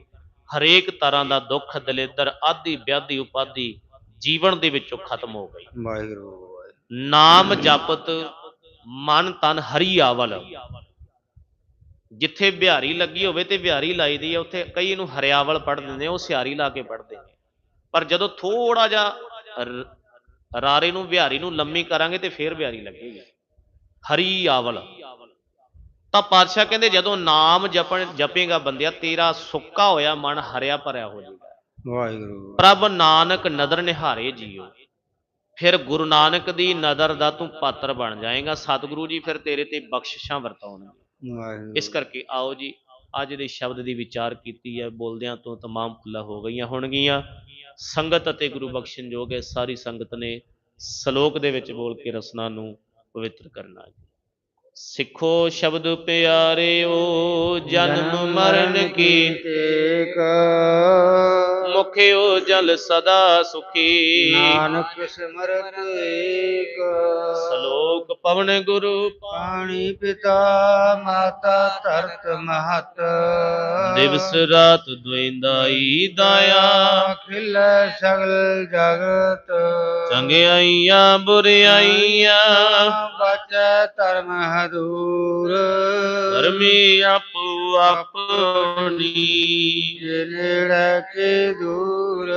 ਹਰੇਕ ਤਰ੍ਹਾਂ ਦਾ ਦੁੱਖ ਦਲੇਦਰ ਆਦੀ ਵਿਆਦੀ ਉਪਾਦੀ ਜੀਵਨ ਦੇ ਵਿੱਚੋਂ ਖਤਮ ਹੋ ਗਈ। ਵਾਹਿਗੁਰੂ। ਨਾਮ ਜਪਤ ਮਨ ਤਨ ਹਰੀ ਆਵਲ। ਜਿੱਥੇ ਬਿਹਾਰੀ ਲੱਗੀ ਹੋਵੇ ਤੇ ਬਿਹਾਰੀ ਲਾਈਦੀ ਹੈ ਉੱਥੇ ਕਈ ਇਹਨੂੰ ਹਰਿਆਵਲ ਪੜ੍ਹ ਦਿੰਦੇ ਉਹ ਸਿਆਰੀ ਲਾ ਕੇ ਪੜ੍ਹਦੇ ਨੇ ਪਰ ਜਦੋਂ ਥੋੜਾ ਜਿਹਾ ਰਾਰੇ ਨੂੰ ਬਿਹਾਰੀ ਨੂੰ ਲੰਮੀ ਕਰਾਂਗੇ ਤੇ ਫੇਰ ਬਿਹਾਰੀ ਲੱਗੇਗੀ। ਹਰੀ ਆਵਲ। ਤਾਂ ਪਾਤਸ਼ਾਹ ਕਹਿੰਦੇ ਜਦੋਂ ਨਾਮ ਜਪਣ ਜਪੇਗਾ ਬੰਦਿਆ ਤੇਰਾ ਸੁੱਕਾ ਹੋਇਆ ਮਨ ਹਰਿਆ ਭਰਿਆ ਹੋ ਜਾਏਗਾ ਵਾਹਿਗੁਰੂ। ਪ੍ਰਭ ਨਾਨਕ ਨਦਰ ਨਿਹਾਰੇ ਜੀਓ। ਫਿਰ ਗੁਰੂ ਨਾਨਕ ਦੀ ਨਦਰ ਦਾ ਤੂੰ ਪਾਤਰ ਬਣ ਜਾਏਗਾ ਸਤਿਗੁਰੂ ਜੀ ਫਿਰ ਤੇਰੇ ਤੇ ਬਖਸ਼ਿਸ਼ਾਂ ਵਰਤਾਉਣਗੇ ਵਾਹਿਗੁਰੂ ਇਸ ਕਰਕੇ ਆਓ ਜੀ ਅੱਜ ਦੇ ਸ਼ਬਦ ਦੀ ਵਿਚਾਰ ਕੀਤੀ ਹੈ ਬੋਲਦਿਆਂ ਤੋਂ तमाम ਖੁੱਲਾ ਹੋ ਗਈਆਂ ਹੋਣਗੀਆਂ ਸੰਗਤ ਅਤੇ ਗੁਰੂ ਬਖਸ਼ਣ ਜੋਗ ਹੈ ਸਾਰੀ ਸੰਗਤ ਨੇ ਸ਼ਲੋਕ ਦੇ ਵਿੱਚ ਬੋਲ ਕੇ ਰਸਨਾ ਨੂੰ ਪਵਿੱਤਰ ਕਰਨਾ ਹੈ ਸਿੱਖੋ ਸ਼ਬਦ ਪਿਆਰਿਓ ਜਨਮ ਮਰਨ ਕੀ ਟੇਕ ਮੁਖਿਓ ਜਲ ਸਦਾ ਸੁਖੀ। ਨਾਨਕ ਸਿਮਰਤ ਏਕ। ਸ਼ਲੋਕ ਪਵਨ ਗੁਰੂ ਪਾਣੀ ਪਿਤਾ ਮਾਤਾ ਧਰਤ ਮਹਤ। ਦਿਵਸ ਰਾਤ ਦੁਇੰਦਾਈ ਦਾਇਆ। ਖਿਲ ਸਗਲ ਜਗਤ। ਚੰਗਿਆਈਆਂ ਬੁਰਿਆਈਆਂ। ਬਚੈ ਧਰਮ ਹਦੂਰ। ਧਰਮੀ ਆਪੋ ਆਪਣੀ। ਜੇ ਨੇੜੇ ਕੇ ਦੂਰ।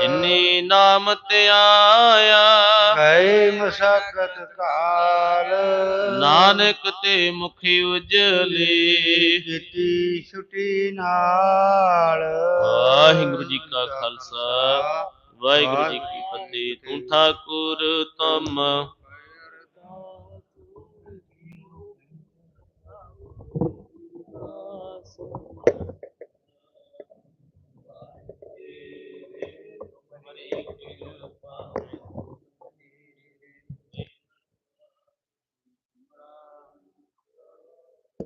ਜਿਨੇ ਨਾਮ ਤੇ ਆਇਆ ਗਏ ਮਸਕਤ ਕਾਲ ਨਾਨਕ ਤੇ ਮੁਖ ਉਜਲੇ। ਕੀਤੀ ਛੁਟੀ ਨਾਲ। ਵਾਹਿਗੁਰੂ ਜੀ ਕਾ ਖਾਲਸਾ। ਵਾਹਿਗੁਰੂ ਜੀ ਕੀ ਫਤਿਹ। ਤੂੰ ਠਾਕੁਰ ਤੁਮ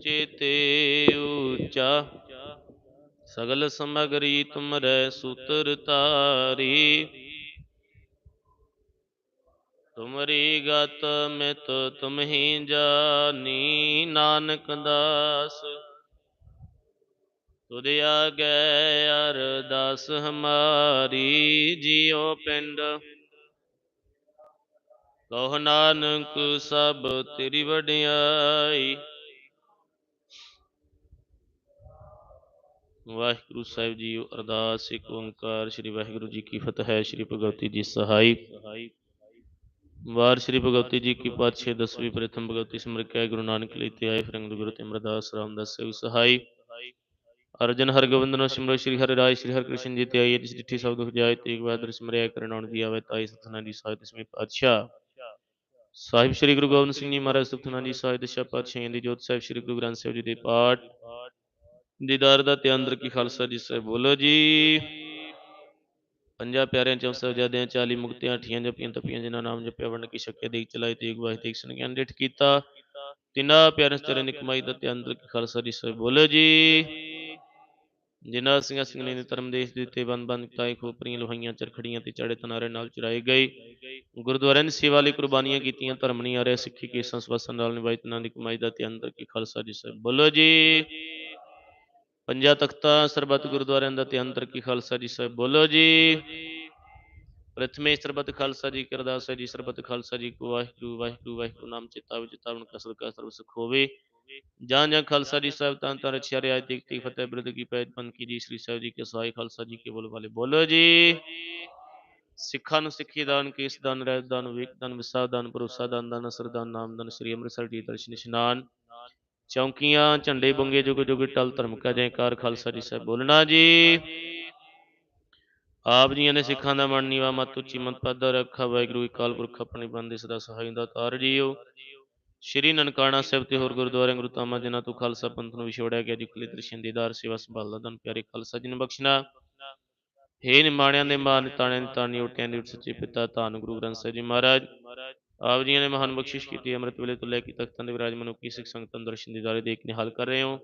ਉੱਚੇ ਤੇ ਉੱਚਾ, ਸਗਲ ਸਮਗਰੀ ਤੁਮਰੈ ਸੂਤਰ ਤਾਰੀ ਤੁਮਰੀ ਗਤ ਮਿਤ ਤੁਮਹੀ ਜਾਨੀ, ਨਾਨਕ ਦਾਸ। ਤੁਧ ਆਗੈ ਅਰਦਾਸ ਹਮਾਰੀ, ਜਿਉ ਪਿੰਡ। ਕਹੋ ਨਾਨਕ ਸਭ ਤੇਰੀ ਵਡਿਆਈ ਵਾਹਿਗੁਰੂ ਸਾਹਿਬ ਜੀ, ਅਰਦਾਸ, ਇੱਕ ਓੰਕਾਰ, ਸ੍ਰੀ ਵਾਹਿਗੁਰੂ ਜੀ ਕੀ ਫਤਿਹ, ਸ੍ਰੀ ਭਗਵਤੀ ਜੀ ਸਹਾਈ। ਵਾਰ ਸ੍ਰੀ ਭਗਵਤੀ ਜੀ ਕੀ ਪਾਤਸ਼ਾਹ, ਦਸਵੀਂ ਪ੍ਰਥਮ ਭਗਵਤੀ ਸਿਮਰ ਕੇ, ਗੁਰੂ ਨਾਨਕ ਲਈ ਤੇ ਆਏ ਫਿਰ ਗੁਰੂ ਤੇ ਅਮਰਦਾਸ ਰਾਮਦਾਸ ਸੇਵ ਸਹਾਈ। ਅਰਜਨ ਹਰਗੋਬਿੰਦ ਨੋ ਸਿਮਰੋ, ਸ੍ਰੀ ਹਰਿ ਰਾਇ ਸ੍ਰੀ ਹਰਿ ਕ੍ਰਿਸ਼ਨ ਜੀ ਤੇ ਆਈਏ, ਜਿਸ ਚਿੱਠੀ ਸ਼ਬਦ ਹੁਜਾਏ ਤੇਗ ਬਹਾਦਰ ਸਿਮਰਿਆ ਕਰਨਾਉਣ ਦੀ ਆਵੇ ਤਾਈ ਸਤਨਾ ਦੀ ਸਾਹਿਬ ਦਸਵੀਂ ਪਾਤਸ਼ਾਹ। ਸਾਹਿਬ ਸ੍ਰੀ ਗੁਰੂ ਗੋਬਿੰਦ ਸਿੰਘ ਜੀ ਮਹਾਰਾਜ ਸਤਨਾ ਦੀ ਸਾਹਿਬ ਦਸ਼ਾ ਪਾਤਸ਼ਾਹਾਂ ਦੀ ਜੋਤ ਸਾਹਿਬ ਸ੍ਰੀ ਗੁਰੂ ਗ੍ਰੰਥ ਸਾਹਿਬ ਜੀ ਦੇ ਪਾਠ। ਦੀਦਾਰ ਦਾ ਤੇ ਅੰਦਰ ਕੀ ਖਾਲਸਾ ਜੀ ਸੇ ਬੋਲੋ ਜੀ। ਪੰਜਾਂ ਪਿਆਰਿਆਂ ਚੋਂ ਸਾਹਿਬਜ਼ਾਦਿਆਂ 40 ਮੁਕਤਿਆਂ, ਅਠੀਆਂ ਜਪੀਆਂ, ਤਪੀਆਂ, ਜਿਨ੍ਹਾਂ ਨਾਮ ਜਪਿਆ, ਵੰਡ ਕੀ ਸ਼ੱਕੇ ਦੇਖ ਚਲਾਈ ਤੇਗ ਵਾਹਿ, ਤੇਗ ਸੰਗਿਆਨ ਡਿਠ ਕੀਤਾ। ਤਿੰਨਾਂ ਪਿਆਰਿਆਂ ਸਤਰੇ ਨਿਕਮਾਈ ਦਾ ਤੇ ਅੰਦਰ ਕੀ ਖਾਲਸਾ ਜੀ ਸੇ ਬੋਲੋ ਜੀ। ਜਿਨ੍ਹਾਂ ਸਿੰਘਾਂ ਸਿੰਘਣੀ ਨੇ ਧਰਮ ਦੇਸ਼ ਦੇ ਤੇ ਬੰਦ ਬੰਦ ਤਾਈ ਖੋਪਰੀਆਂ ਲੋਹਾਈਆਂ, ਚਰਖੜੀਆਂ ਤੇ ਚੜੇ ਤਨਾਰੇ ਨਾਲ ਚੁਰਾਏ ਗਏ। ਗੁਰਦੁਆਰਿਆਂ ਦੀ ਸੇਵਾ ਲਈ ਕੁਰਬਾਨੀਆਂ ਕੀਤੀਆਂ, ਧਰਮ ਨਹੀਂ ਆ ਰਿਹਾ ਸਿੱਖੀ ਕੇਸਾਂ ਸਵਾਸਾਂ ਨਾਲ ਨਿਭਾਈ ਤਨਾਂ ਦੀ ਕਮਾਈ ਦਾ ਤੇ ਅੰਦਰ ਕੀ ਖਾਲਸਾ ਜੀ ਸੇ ਬੋਲੋ ਜੀ। ਪੰਜਾਂ ਤਖਤਾਂ, ਸਰਬੱਤ ਗੁਰਦੁਆਰਿਆਂ ਦਾ ਤੇ ਅੰਦਰ ਕੀ ਖਾਲਸਾ ਜੀ ਸਾਹਿਬ, ਬੋਲੋ ਜੀ। ਪ੍ਰਥਮੇ ਸਰਬੱਤ ਖਾਲਸਾ ਜੀ ਕੀ ਅਰਦਾਸ ਹੈ ਜੀ, ਸਰਬੱਤ ਖਾਲਸਾ ਜੀ ਕੋ ਵਾਹਿਗੁਰੂ ਵਾਹਿਗੁਰੂ ਵਾਹਿਗੁਰੂ, ਨਾਮ ਚਿਤਾ ਵਿੱਚ ਕਸਰ ਕਾ ਸਰਬ ਸੁਖ ਹੋਵੇ। ਜਾਂ ਜਾਂ ਖਾਲਸਾ ਜੀ ਸਾਹਿਬ, ਤਾਂ ਤਾਂ ਰਛਿਆ ਰਿਆ ਤੀਕ ਤੀਕ ਫਤਿਹ ਬਿਰਦ ਕੀ ਪੈਜ ਪਨ ਕੀ ਜੀ, ਸ੍ਰੀ ਸਾਹਿਬ ਜੀ ਕੇ ਸਹਾਈ ਖਾਲਸਾ ਜੀ ਕੇ ਬੋਲ ਵਾਲੇ, ਬੋਲੋ ਜੀ। ਸਿੱਖਾਂ ਨੂੰ ਸਿੱਖੀ ਦਾਨ, ਕੇਸ ਦਾਨ, ਰਹਿਤ ਦਾਨ ਵੇਖ ਦਾਨ, ਵਿਸਾਰ ਦਾਨ, ਭਰੋਸਾ ਦਾਨ ਦਾਨ, ਅਸਰ ਦਾਨ, ਨਾਮ ਦਾਨ, ਸ੍ਰੀ ਅੰਮ੍ਰਿਤਸਰ ਜੀ ਦਰਸ਼ਨ, ਇਸ਼ਨਾਨ। ਚੌਂਕੀਆਂ, ਝੰਡੇ ਬੰਗੇ, ਜੁਗ ਜੁਗ ਟਲ ਧਰਮ ਕਾ ਜੈਕਾਰ ਖਾਲਸਾ ਜੀ ਸਾਹਿਬ। ਬੋਲਣਾ ਜੀ। ਆਪ ਜੀਆਂ ਨੇ ਸਿੱਖਾਂ ਦਾ ਮਨ ਨੀਵਾ, ਮਤ ਉੱਚੀ, ਮਤ ਪਦ ਰੱਖਾ ਵਾਹਿਗੁਰੂ ਅਕਾਲ ਪੁਰਖ ਆਪਣੇ ਬੰਦੇ ਸਦਾ ਸਹਾਈ ਦਾ ਤਾਰ ਜੀਓ। ਸ਼੍ਰੀ ਨਨਕਾਣਾ ਸਾਹਿਬ ਤੇ ਹੋਰ ਗੁਰਦੁਆਰੇ ਗੁਰੂ ਤਾਮਾ ਜਿਨ੍ਹਾਂ ਤੋਂ ਖਾਲਸਾ ਪੰਥ ਨੂੰ ਵਿਛੋੜਿਆ ਗਿਆ, ਜੀ ਖਲੇ ਦਰਸ਼ਨ ਦੀਦਾਰ ਸੇਵਾ ਸੰਭਾਲਦਾ ਦਨ ਪਿਆਰੇ ਖਾਲਸਾ ਜੀ ਨੂੰ ਬਖਸ਼ਣਾ। ਹੇ ਨਿਮਾਣਿਆਂ ਦੇ ਮਾਨ, ਤਾਣਿਆਂ ਦੀ ਤਾਣੀ ਉਟਿਆਂ ਦੀ ਸੱਚੇ ਪਿਤਾ, ਧੰਨ ਗੁਰੂ ਗ੍ਰੰਥ ਸਾਹਿਬ ਜੀ ਮਹਾਰਾਜ। ਆਪ ਜੀਆਂ ਨੇ ਮਹਾਨ ਬਖਸ਼ਿਸ਼ ਕੀਤੀ, ਅੰਮ੍ਰਿਤ ਵੇਲੇ ਤੋਂ ਲੈ ਕੇ ਤਖਤਾਂ ਦੇ ਵਿਰਾਜ ਮਨੁੱਖੀ ਸਿੱਖ ਸੰਗਤਾਂ ਦਰਸ਼ਨ ਦੀਦਾਰੇ ਦੇਖ ਕੇ ਨਿਹਾਲ ਕਰ ਰਹੇ ਹੋ।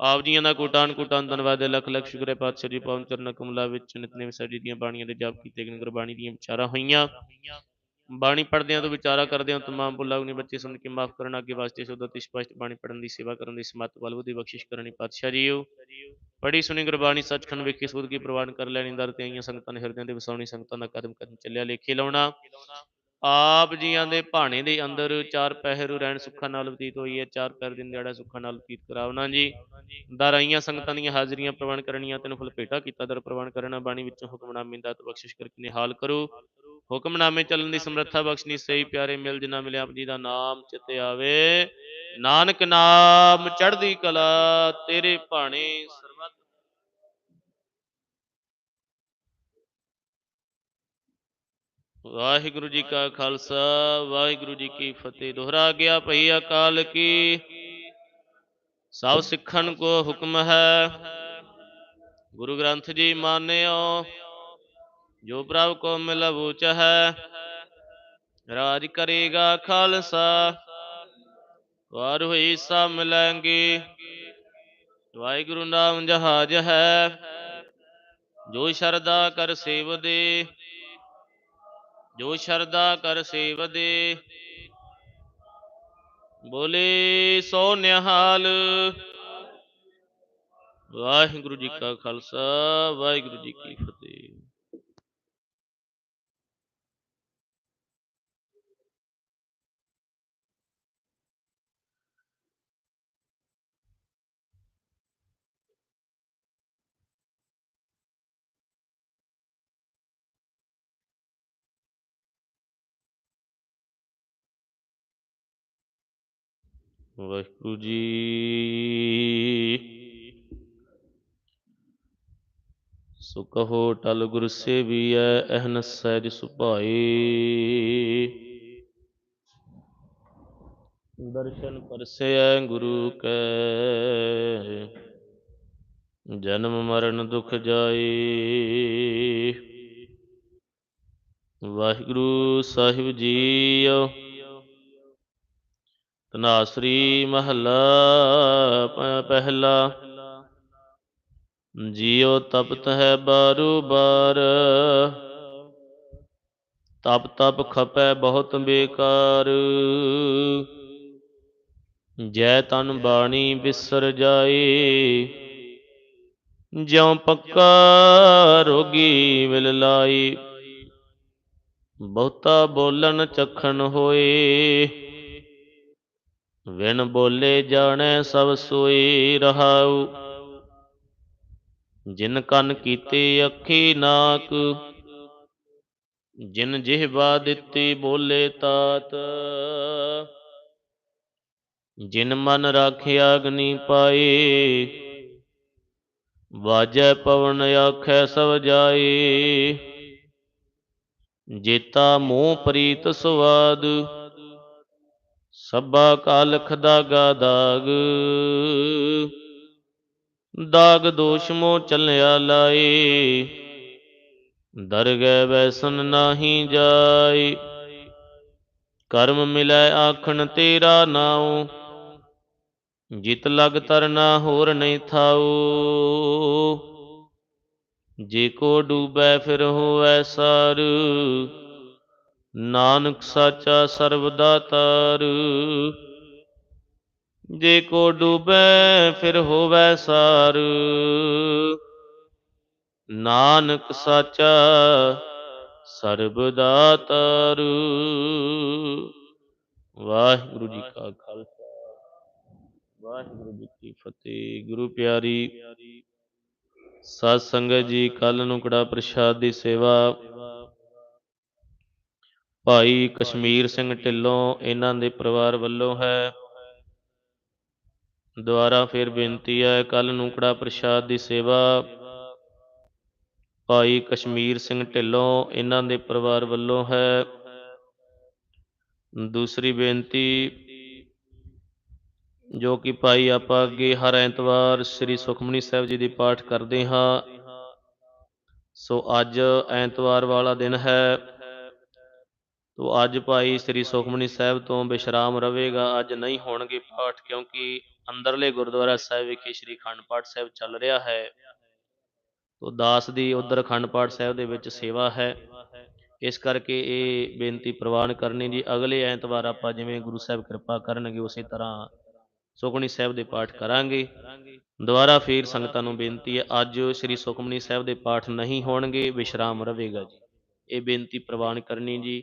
ਆਪ ਜੀਆਂ ਦਾ ਕੋਟਾਨ ਕੋਟਾਨ ਧੰਨਵਾਦ ਹੈ। ਲੱਖ ਲੱਖ ਸ਼ੁਕਰ ਹੈ ਪਾਤਸ਼ਾਹ ਜੀ, ਪਾਵਨ ਚਰਨ ਕਮਲਾ ਵਿੱਚ ਨਿਤਨੇਮ ਸਾਹਿਬ ਦੀਆਂ ਬਾਣੀਆਂ ਦੇ ਜਾਪ ਕੀਤੇ ਗਏ ਗੁਰਬਾਣੀ ਦੀਆਂ ਵਿਚਾਰਾਂ ਹੋਈਆਂ। ਬਾਣੀ ਪੜ੍ਹਦਿਆਂ ਤੋਂ ਵਿਚਾਰਾ ਕਰਦਿਆਂ ਤਮਾਮ ਭੁੱਲਾਂ ਨੇ ਬੱਚੇ ਸੁਣ ਕੇ ਮਾਫ ਕਰਨ, ਅੱਗੇ ਵਾਸਤੇ ਸ਼ੁੱਧ ਤੇ ਸਪਸ਼ਟ ਬਾਣੀ ਪੜ੍ਹਨ ਦੀ ਸੇਵਾ ਕਰਨ ਦੀ ਸਮਤ ਬਲਬੁ ਦੀ ਬਖਸ਼ਿਸ਼ ਕਰਨੀ ਪਾਤਸ਼ਾਹ ਜੀਓ ਪੜੀ ਸੁਣੀ ਗੁਰਬਾਣੀ ਸੱਚਖੰਡ ਵੇਖੇ, ਸੁਧ ਕੀ ਪ੍ਰਵਾਨ ਕਰ ਲੈਣੀ, ਦਰ ਤੇ ਆਈਆਂ ਸੰਗਤਾਂ ਨੇ ਹਿਰਦਿਆਂ ਦੇ ਵਸਾਉਣੀ, ਸੰਗਤਾਂ ਦਾ ਕਦਮ ਕਦਮ ਚੱਲਿਆ, ਲੇਖੇ ਲਾਉਣਾ। ਆਪ ਜੀਆਂ ਦੇ ਭਾਣੇ ਦੇ ਅੰਦਰ ਚਾਰ ਪਹਿਰ ਰਹਿਣ ਸੁੱਖਾਂ ਨਾਲ ਬਤੀਤ ਹੋਈ ਹੈ, ਚਾਰ ਪਹਿਰ ਦਿਨ ਦਿਹਾੜਾ ਸੁੱਖਾਂ ਨਾਲ ਬਤੀਤ ਕਰਾਵਣਾ ਜੀ। ਦਰ ਆਈਆਂ ਸੰਗਤਾਂ ਦੀਆਂ ਹਾਜ਼ਰੀਆਂ ਪ੍ਰਵਾਨ ਕਰਨੀਆਂ, ਤੈਨੂੰ ਫਲ ਭੇਟਾ ਕੀਤਾ, ਦਰ ਪ੍ਰਵਾਨ ਕਰਨਾ, ਬਾਣੀ ਵਿੱਚੋਂ ਹੁਕਮਨਾਮੇ ਦਾ ਬਖਸ਼ਿਸ਼ ਕਰਕੇ ਨਿਹਾਲ ਕਰੋ। ਹੁਕਮਨਾਮੇ ਚੱਲਣ ਦੀ ਸਮਰੱਥਾ ਬਖਸ਼ਣੀ, ਸਹੀ ਪਿਆਰੇ ਮਿਲ ਜਿਨਾ ਮਿਲਿਆ, ਆਪ ਜੀ ਦਾ ਨਾਮ ਚਿੱਤੇ ਆਵੇ। ਨਾਨਕ ਨਾਮ ਚੜ੍ਹਦੀ ਕਲਾ, ਤੇਰੇ ਭਾਣੇ ਸਰਬੱਤ ਵਾਹਿਗੁਰੂ ਜੀ ਕਾ ਖਾਲਸਾ, ਵਾਹਿਗੁਰੂ ਜੀ ਕੀ ਫਤਿਹ। ਦੁਹਰਾ ਗਿਆ ਭਈ ਅਕਾਲ ਕੀ? ਸਭ ਸਿੱਖਣ ਕੋ ਹੁਕਮ ਹੈ। ਗੁਰੂ ਗ੍ਰੰਥ ਜੀ ਮਾਨਿਓ, ਜੋ ਪ੍ਰਭ ਕੋ ਮਿਲਵੂ ਚਹੈ, ਰਾਜ ਕਰੇਗਾ ਖਾਲਸਾ। ਵਾਰ ਹੋਈ ਸਭ ਮਿਲਾਂਗੇ, ਵਾਹਿਗੁਰੂ ਨਾਮ ਜਹਾਜ ਹੈ। ਜੋ ਸ਼ਰਦਾ ਕਰ ਸੇਵਦੇ ਜੋ ਸ਼ਰਦਾ ਕਰ ਸੇਵਦੇ। ਬੋਲੇ ਸੋ ਨਿਹਾਲ। ਵਾਹਿਗੁਰੂ ਜੀ ਕਾ ਖਾਲਸਾ, ਵਾਹਿਗੁਰੂ ਜੀ ਕੀ ਫਤਿਹ। ਵਾਹਿਗੁਰੂ ਜੀ। ਸੋ ਕਹੋ, ਟਲ ਗੁਰ ਸੇਵੀਐ ਅਹਨ ਸਹਿਜ ਸੁਭਾਈ ਦਰਸ਼ਨ ਪਰਸੈ ਗੁਰੂ ਕੈ। ਜਨਮ ਮਰਨ ਦੁਖ ਜਾਏ। ਵਾਹਿਗੁਰੂ ਸਾਹਿਬ ਜੀਓ। ਨਾਸਰੀ ਮਹੱਲਾ ਪਹਿਲਾ। ਜਿਉ ਤਪਤ ਹੈ ਬਾਰੂ ਬਾਰ। ਤਪ ਤਪ ਖਪੈ ਬਹੁਤ ਬੇਕਾਰ। ਜੈ ਤਨ ਬਾਣੀ ਬਿਸਰ ਜਾਏ। ਜਿਉ ਪੱਕਾ ਰੋਗੀ ਮਿਲ ਲਾਈ ਬਹੁਤਾ ਬੋਲਣ ਚਖਣ ਹੋਏ। ਵਿਣ ਬੋਲੇ ਜਾਣੈ ਸਭ ਸੋਈ ਰਹਾਉ। ਜਿਨ ਕੰਨ ਕੀਤੇ ਅੱਖੀ ਨਾਕ, ਜਿਨ ਜਿਹਵਾ ਦਿੱਤੀ ਬੋਲੇ ਤਾਤ, ਜਿਨ ਮਨ ਰਾਖਿਆ ਅਗਨੀ ਪਾਏ ਵਾਜੈ ਪਵਨ ਆਖੈ ਸਭ ਜਾਏ ਜੇਤਾ ਮੋਹ ਪ੍ਰੀਤ ਸੁਆਦ ਸਭਾ ਕਾਲਖ ਦਾਗਾ ਦਾਗ। ਦਾਗ ਦੋਸ਼ ਮੋ ਚੱਲਿਆ ਲਾਏ। ਦਰਗਹਿ ਵੈਸਨ ਨਾਹੀ ਜਾਏ। ਕਰਮ ਮਿਲੈ ਆਖਣ ਤੇਰਾ ਨਾਉ। ਜਿਤ ਲਗ ਤਰਨਾ ਹੋਰ ਨਹੀਂ ਥਾਉ। ਜੇ ਕੋ ਡੂਬੈ ਫਿਰ ਹੋਵੈ ਸਰ। ਨਾਨਕ ਸਾਚਾ ਸਰਬਦਾ ਤਾਰ ਜੇ ਕੋ ਡੂਬੈ, ਫਿਰ ਹੋਵੈ ਸਾਰ। ਨਾਨਕ ਸਾਚਾ ਸਰਬਦਾ ਵਾਹਿਗੁਰੂ ਜੀ ਕਾ ਖਾਲਸਾ। ਵਾਹਿਗੁਰੂ ਜੀ ਕੀ ਫਤਿਹ। ਗੁਰੂ ਪਿਆਰੀ, ਸਤ ਸੰਗਤ ਜੀ ਕੱਲ ਨੂੰ ਕੜਾ ਪ੍ਰਸ਼ਾਦ ਦੀ ਸੇਵਾ ਭਾਈ ਕਸ਼ਮੀਰ ਸਿੰਘ ਢਿੱਲੋਂ ਇਹਨਾਂ ਦੇ ਪਰਿਵਾਰ ਵੱਲੋਂ ਹੈ। ਦੁਆਰਾ ਫਿਰ ਬੇਨਤੀ ਹੈ ਕੱਲ ਨੂੰ ਕੜਾ ਪ੍ਰਸ਼ਾਦ ਦੀ ਸੇਵਾ ਭਾਈ ਕਸ਼ਮੀਰ ਸਿੰਘ ਢਿੱਲੋਂ ਇਹਨਾਂ ਦੇ ਪਰਿਵਾਰ ਵੱਲੋਂ ਹੈ। ਦੂਸਰੀ ਬੇਨਤੀ, ਜੋ ਕਿ ਭਾਈ ਆਪਾਂ ਅੱਗੇ ਹਰ ਐਤਵਾਰ ਸ੍ਰੀ ਸੁਖਮਨੀ ਸਾਹਿਬ ਜੀ ਦੀ ਪਾਠ ਕਰਦੇ ਹਾਂ। ਸੋ ਅੱਜ ਐਤਵਾਰ ਵਾਲਾ ਦਿਨ ਹੈ। ਤੋ ਅੱਜ ਭਾਈ ਸ੍ਰੀ ਸੁਖਮਨੀ ਸਾਹਿਬ ਤੋਂ ਵਿਸ਼ਰਾਮ ਰਵੇਗਾ। ਅੱਜ ਨਹੀਂ ਹੋਣਗੇ ਪਾਠ ਕਿਉਂਕਿ ਅੰਦਰਲੇ ਗੁਰਦੁਆਰਾ ਸਾਹਿਬ ਵਿਖੇ ਸ੍ਰੀ ਅਖੰਡ ਪਾਠ ਸਾਹਿਬ ਚੱਲ ਰਿਹਾ ਹੈ। ਤੋ ਦਾਸ ਦੀ ਉਧਰ ਅਖੰਡ ਪਾਠ ਸਾਹਿਬ ਦੇ ਵਿੱਚ ਸੇਵਾ ਹੈ। ਇਸ ਕਰਕੇ ਇਹ ਬੇਨਤੀ ਪ੍ਰਵਾਨ ਕਰਨੀ ਜੀ, ਅਗਲੇ ਐਤਵਾਰ ਆਪਾਂ ਜਿਵੇਂ ਗੁਰੂ ਸਾਹਿਬ ਕਿਰਪਾ ਕਰਨਗੇ, ਉਸੇ ਤਰ੍ਹਾਂ ਸੁਖਮਨੀ ਸਾਹਿਬ ਦੇ ਪਾਠ ਕਰਾਂਗੇ। ਦੁਬਾਰਾ ਫੇਰ ਸੰਗਤਾਂ ਨੂੰ ਬੇਨਤੀ ਹੈ, ਅੱਜ ਸ੍ਰੀ ਸੁਖਮਨੀ ਸਾਹਿਬ ਦੇ ਪਾਠ ਨਹੀਂ ਹੋਣਗੇ ਵਿਸ਼ਰਾਮ ਰਹੇਗਾ ਜੀ। ਇਹ ਬੇਨਤੀ ਪ੍ਰਵਾਨ ਕਰਨੀ ਜੀ।